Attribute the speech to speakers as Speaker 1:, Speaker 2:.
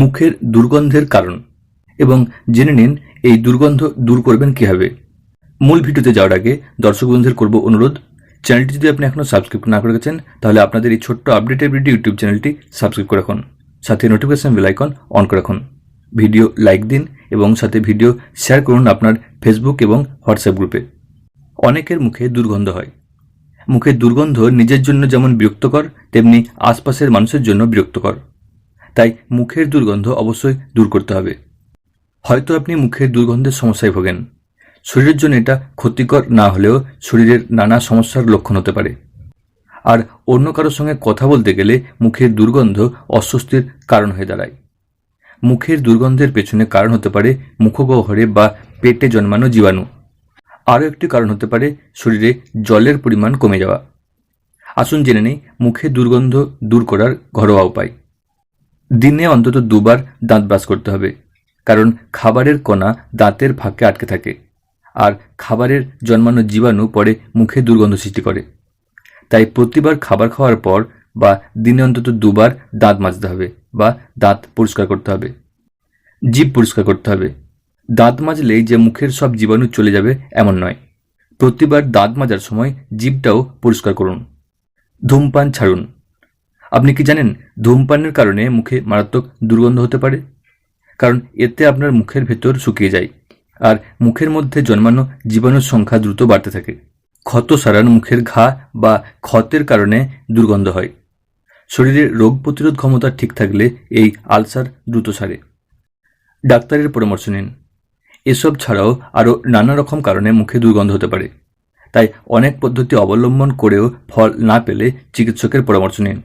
Speaker 1: মুখের দুর্গন্ধের কারণ এবং জেনে নিন এই দুর্গন্ধ দূর করবেন কীভাবে। মূল ভিডিওতে যাওয়ার আগে দর্শক বন্ধুদের করব অনুরোধ, চ্যানেলটি যদি আপনি এখনও সাবস্ক্রাইব না করে গেছেন, তাহলে আপনাদের এই ছোট্ট আপডেটের ভিডিও ইউটিউব চ্যানেলটি সাবস্ক্রাইব করে রাখুন। সাথে নোটিফিকেশন বেল আইকন অন করে রাখুন। ভিডিও লাইক দিন এবং সাথে ভিডিও শেয়ার করুন আপনার ফেসবুক এবং হোয়াটসঅ্যাপ গ্রুপে অনেকের মুখে দুর্গন্ধ হয়। মুখের দুর্গন্ধ নিজের জন্য যেমন বিরক্তকর, তেমনি আশপাশের মানুষের জন্য বিরক্তকর। তাই মুখের দুর্গন্ধ অবশ্যই দূর করতে হবে। হয়তো আপনি মুখের দুর্গন্ধের সমস্যায় ভোগেন। শরীরের জন্য এটা ক্ষতিকর না হলেও শরীরের নানা সমস্যার লক্ষণ হতে পারে। আর অন্য কারোর সঙ্গে কথা বলতে গেলে মুখের দুর্গন্ধ অস্বস্তির কারণ হয়ে দাঁড়ায়। মুখের দুর্গন্ধের পেছনে কারণ হতে পারে মুখগহ্বরে বা পেটে জন্মানো জীবাণু। আরও একটি কারণ হতে পারে শরীরে জলের পরিমাণ কমে যাওয়া। আসুন জেনে নেই মুখে দুর্গন্ধ দূর করার ঘরোয়া উপায়। দিনে অন্তত দুবার দাঁত ব্রাশ করতে হবে, কারণ খাবারের কণা দাঁতের ফাঁকে আটকে থাকে, আর খাবারের জন্মানো জীবাণু পরে মুখে দুর্গন্ধ সৃষ্টি করে। তাই প্রতিবার খাবার খাওয়ার পর বা দিনে অন্তত দুবার দাঁত মাজতে হবে বা দাঁত পরিষ্কার করতে হবে জিভ পরিষ্কার করতে হবে। দাঁত মাজলেই যে মুখের সব জীবাণু চলে যাবে এমন নয়। প্রতিবার দাঁত মাজার সময় জিভটাও পরিষ্কার করুন। ধূমপান ছাড়ুন। আপনি কি জানেন ধূমপানের কারণে মুখে মারাত্মক দুর্গন্ধ হতে পারে? কারণ এতে আপনার মুখের ভেতর শুকিয়ে যায়, আর মুখের মধ্যে জন্মানো জীবাণুর সংখ্যা দ্রুত বাড়তে থাকে। ক্ষত সারান মুখের ঘা বা ক্ষতের কারণে দুর্গন্ধ হয়। শরীরের রোগ প্রতিরোধ ক্ষমতা ঠিক থাকলে এই আলসার দ্রুত সারে। ডাক্তারের পরামর্শ নিন। এসব ছাড়াও আরও নানা রকম কারণে মুখে দুর্গন্ধ হতে পারে। তাই অনেক পদ্ধতি অবলম্বন করেও ফল না পেলে চিকিৎসকের পরামর্শ নিন।